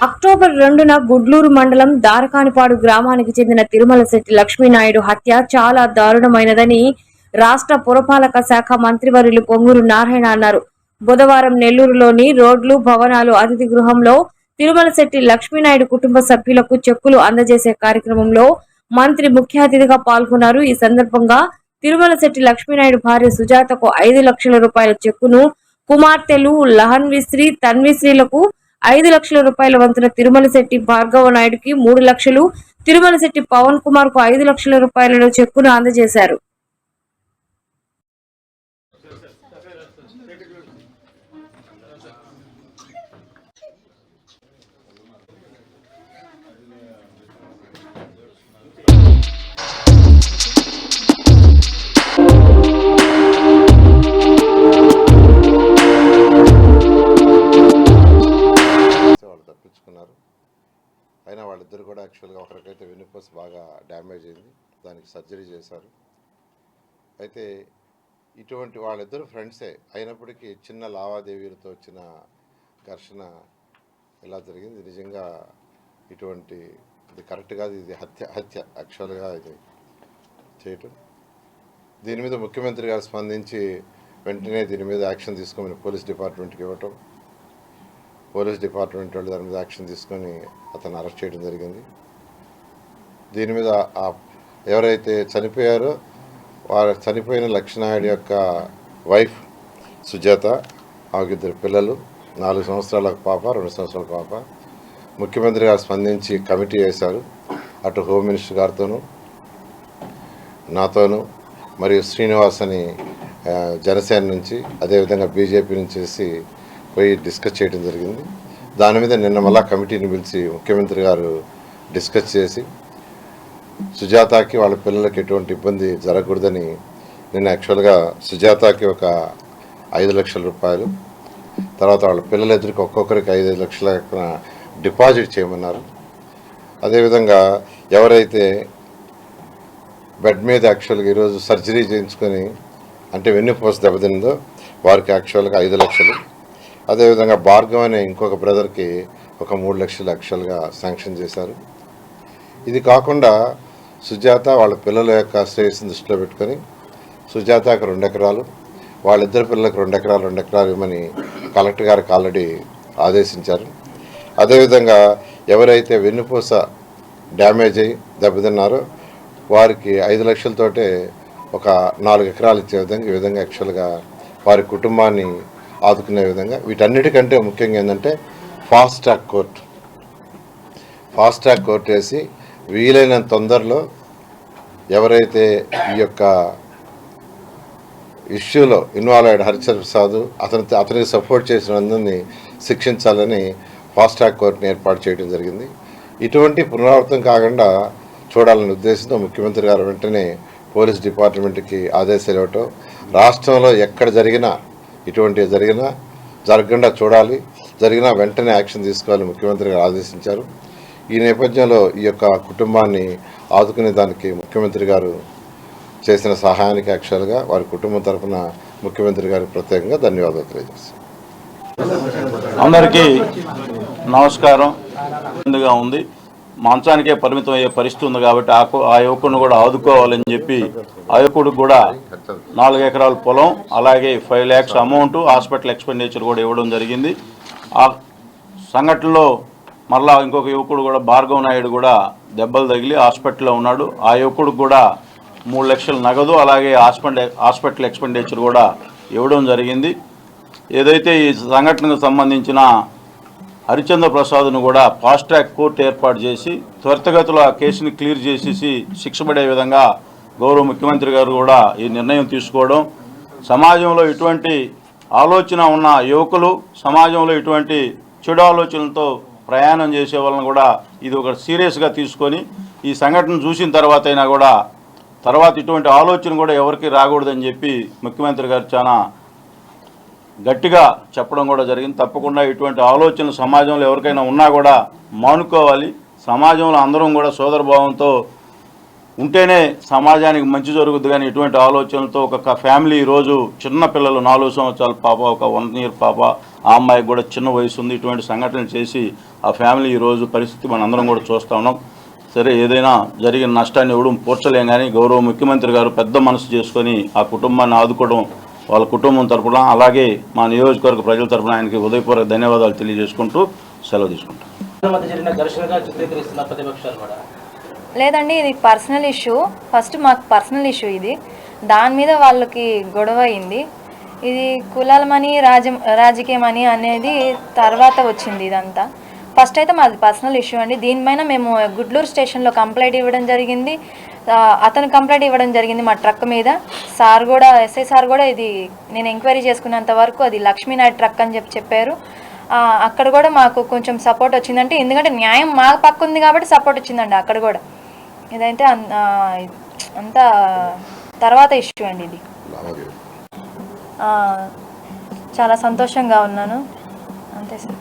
October రెండున గుడ్లూరు మండలం దారకానిపాడు గ్రామానికి చెందిన తిరుమల శెట్టి లక్ష్మీనాయుడు హత్య చాలా దారుణమైనదని రాష్ట్ర పురపాలక శాఖ మంత్రివర్యులు పొంగూరు నారాయణ అన్నారు. బుధవారం నెల్లూరులోని రోడ్లు భవనాలు అతిథి గృహంలో తిరుమల శెట్టి లక్ష్మీనాయుడు కుటుంబ సభ్యులకు చెక్కులు అందజేసే కార్యక్రమంలో మంత్రి ముఖ్య అతిథిగా పాల్గొన్నారు. ఈ సందర్భంగా తిరుమల శెట్టి లక్ష్మీనాయుడు భార్య సుజాతకు ఐదు లక్షల రూపాయల చెక్కును కుమార్తెలు లహన్విశ్రీ తన్విశ్రీలకు ఐదు లక్షల రూపాయల వంతున తిరుమల శెట్టి భార్గవ నాయుడుకి మూడు లక్షలు తిరుమల శెట్టి పవన్ కుమార్కు ఐదు లక్షల రూపాయల చెక్కును అందజేశారు. యాక్చువల్గా ఒకరికైతే వెన్నుపూస బాగా డ్యామేజ్ అయింది. దానికి సర్జరీ చేశారు. అయితే ఇటువంటి వాళ్ళిద్దరు ఫ్రెండ్సే అయినప్పటికీ చిన్న లావాదేవీలతో వచ్చిన ఘర్షణ ఇలా జరిగింది? నిజంగా ఇటువంటి ఇది కరెక్ట్ కాదు ఇది హత్య హత్య యాక్చువల్గా ఇది చేయటం. దీని మీద ముఖ్యమంత్రి గారు స్పందించి వెంటనే దీని మీద యాక్షన్ తీసుకోమని పోలీస్ డిపార్ట్మెంట్కి ఇవ్వటం. పోలీస్ డిపార్ట్మెంట్ వాళ్ళు దాని మీద యాక్షన్ తీసుకొని అతను అరెస్ట్ చేయడం జరిగింది. దీని మీద ఎవరైతే చనిపోయారో వారు చనిపోయిన లక్ష్మీనాయుడు యొక్క వైఫ్ సుజాత ఆమెకి ఇద్దరు పిల్లలు నాలుగు సంవత్సరాల పాప రెండు సంవత్సరాల పాప. ముఖ్యమంత్రి గారు స్పందించి కమిటీ వేశారు. అటు హోమ్ మినిస్టర్ గారితోనూ నాతోనూ మరియు శ్రీనివాస్ అని జనసేన నుంచి అదేవిధంగా బీజేపీ నుంచి చేసి పోయి డిస్కస్ చేయడం జరిగింది. దాని మీద నిన్న మళ్ళా కమిటీని పిలిచి ముఖ్యమంత్రి గారు డిస్కస్ చేసి సుజాతకి వాళ్ళ పిల్లలకి ఎటువంటి ఇబ్బంది జరగకూడదని నిన్న యాక్చువల్గా సుజాతకి ఒక ఐదు లక్షల రూపాయలు తర్వాత వాళ్ళ పిల్లల ఎదురుకి ఒక్కొక్కరికి ఐదు లక్షల డిపాజిట్ చేయమన్నారు. అదేవిధంగా ఎవరైతే బెడ్ మీద యాక్చువల్గా ఈరోజు సర్జరీ చేయించుకొని అంటే వెన్నుపూస దెబ్బతిందో వారికి యాక్చువల్గా ఐదు లక్షలు. అదేవిధంగా భార్గవ్ అనే ఇంకొక బ్రదర్కి ఒక మూడు లక్షలు యాక్చువల్గా శాంక్షన్ చేశారు. ఇది కాకుండా సుజాత వాళ్ళ పిల్లల యొక్క శ్రేయస్సును దృష్టిలో పెట్టుకొని సుజాతకు రెండు ఎకరాలు వాళ్ళిద్దరు పిల్లలకు రెండు ఎకరాలు రెండు ఎకరాలు ఇవ్వమని కలెక్టర్ గారికి ఆల్రెడీ ఆదేశించారు. అదేవిధంగా ఎవరైతే వెన్నుపూస డ్యామేజ్ అయ్యి దెబ్బతిన్నారో వారికి ఐదు లక్షలతోటే ఒక నాలుగు ఎకరాలు ఇచ్చే విధంగా ఈ విధంగా యాక్చువల్గా వారి కుటుంబాన్ని ఆదుకునే విధంగా. వీటన్నిటికంటే ముఖ్యంగా ఏంటంటే fast track court fast track court వేసి వీలైనంత తొందరలో ఎవరైతే ఈ యొక్క ఇష్యూలో ఇన్వాల్వ్ అయ్యాడు హరిచర్ ప్రసాద్ అతని అతనికి సపోర్ట్ చేసిన అందరినీ శిక్షించాలని ఫాస్ట్ ట్రాక్ కోర్టుని ఏర్పాటు చేయడం జరిగింది. ఇటువంటి పునరావృతం కాకుండా చూడాలనే ఉద్దేశంతో ముఖ్యమంత్రి గారు వెంటనే పోలీస్ డిపార్ట్మెంట్కి ఆదేశాలు ఇవ్వటం రాష్ట్రంలో ఎక్కడ జరిగినా ఇటువంటివి జరిగినా జరగకుండా చూడాలి. జరిగినా వెంటనే యాక్షన్ తీసుకోవాలని ముఖ్యమంత్రి గారు ఆదేశించారు. ఈ నేపథ్యంలో ఈ యొక్క కుటుంబాన్ని ఆదుకునే దానికి ముఖ్యమంత్రి గారు చేసిన సహాయానికి యాక్చువల్గా వారి కుటుంబం తరఫున ముఖ్యమంత్రి గారికి ప్రత్యేకంగా ధన్యవాదాలు తెలియజేస్తాను అందరికీ నమస్కారం. ఉంది. మంచానికే పరిమితం అయ్యే పరిస్థితి ఉంది కాబట్టి ఆ ఆ యువకుడిని కూడా ఆదుకోవాలని చెప్పి ఆ యువకుడికి కూడా నాలుగు ఎకరాల పొలం అలాగే five lakhs amount hospital expenditure కూడా ఇవ్వడం జరిగింది. ఆ సంఘటనలో మరలా ఇంకొక యువకుడు కూడా భార్గవ్ నాయుడు కూడా దెబ్బలు తగిలి హాస్పిటల్లో ఉన్నాడు. ఆ యువకుడికి కూడా మూడు లక్షల నగదు అలాగే హాస్పిటల్ హాస్పిటల్ ఎక్స్పెండిచర్ కూడా ఇవ్వడం జరిగింది. ఏదైతే ఈ సంఘటనకు సంబంధించిన హరిచంద్ర ప్రసాద్ను కూడా ఫాస్ట్ ట్రాక్ కోర్టు ఏర్పాటు చేసి త్వరితగతిలో ఆ కేసుని క్లియర్ చేసేసి శిక్ష పడే విధంగా గౌరవ ముఖ్యమంత్రి గారు కూడా ఈ నిర్ణయం తీసుకోవడం సమాజంలో ఇటువంటి ఆలోచన ఉన్న యువకులు సమాజంలో ఇటువంటి చెడు ఆలోచనలతో ప్రయాణం చేసే వాళ్ళని కూడా ఇది ఒక సీరియస్గా తీసుకొని ఈ సంఘటన చూసిన తర్వాత అయినా కూడా తర్వాత ఇటువంటి ఆలోచన కూడా ఎవరికి రాకూడదని చెప్పి ముఖ్యమంత్రి గారు చాలా గట్టిగా చెప్పడం కూడా జరిగింది. తప్పకుండా ఇటువంటి ఆలోచనలు సమాజంలో ఎవరికైనా ఉన్నా కూడా మానుకోవాలి. సమాజంలో అందరం కూడా సోదరభావంతో ఉంటేనే సమాజానికి మంచి జరుగుద్ది కానీ ఇటువంటి ఆలోచనలతో ఒక ఫ్యామిలీ ఈరోజు చిన్న పిల్లలు నాలుగు సంవత్సరాల పాప ఒక వన్ ఇయర్ పాప ఆ అమ్మాయికి కూడా చిన్న వయసు ఉంది ఇటువంటి సంఘటనలు చేసి ఆ ఫ్యామిలీ ఈరోజు పరిస్థితి మనం అందరం కూడా చూస్తూ ఉన్నాం. సరే ఏదైనా జరిగిన నష్టాన్ని ఇవ్వడం పూడ్చలేం కానీ గౌరవ ముఖ్యమంత్రి గారు పెద్ద మనసు చేసుకొని ఆ కుటుంబాన్ని ఆదుకోవడం వాళ్ళ కుటుంబం తరపున అలాగే మా నియోజకవర్గ ప్రజల తరపున ఆయనకి ఉదయపూర్వక ధన్యవాదాలు తెలియజేసుకుంటూ సెలవు తీసుకుంటాం. లేదండి ఇది పర్సనల్ ఇష్యూ. ఫస్ట్ మాకు పర్సనల్ ఇష్యూ ఇది. దాని మీద వాళ్ళకి గొడవ అయింది. ఇది కులాలమని రాజ రాజకీయమని అనేది తర్వాత వచ్చింది ఇదంతా. ఫస్ట్ అయితే మాది పర్సనల్ ఇష్యూ అండి. దీనిపైన మేము గుడ్లూరు స్టేషన్లో కంప్లైంట్ ఇవ్వడం జరిగింది. అతను కంప్లైంట్ ఇవ్వడం జరిగింది మా ట్రక్ మీద. సార్ కూడా ఎస్ఐ సార్ కూడా ఇది నేను ఎంక్వైరీ చేసుకున్నంత వరకు అది లక్ష్మీనాయుడు ట్రక్ అని చెప్పి చెప్పారు. అక్కడ కూడా మాకు కొంచెం సపోర్ట్ వచ్చిందంటే ఎందుకంటే న్యాయం మా పక్క ఉంది కాబట్టి సపోర్ట్ వచ్చిందండి అక్కడ కూడా. ఇదైతే అంతా తర్వాత ఇష్యూ అండి ఇది. చాలా సంతోషంగా ఉన్నాను. అంతే సార్.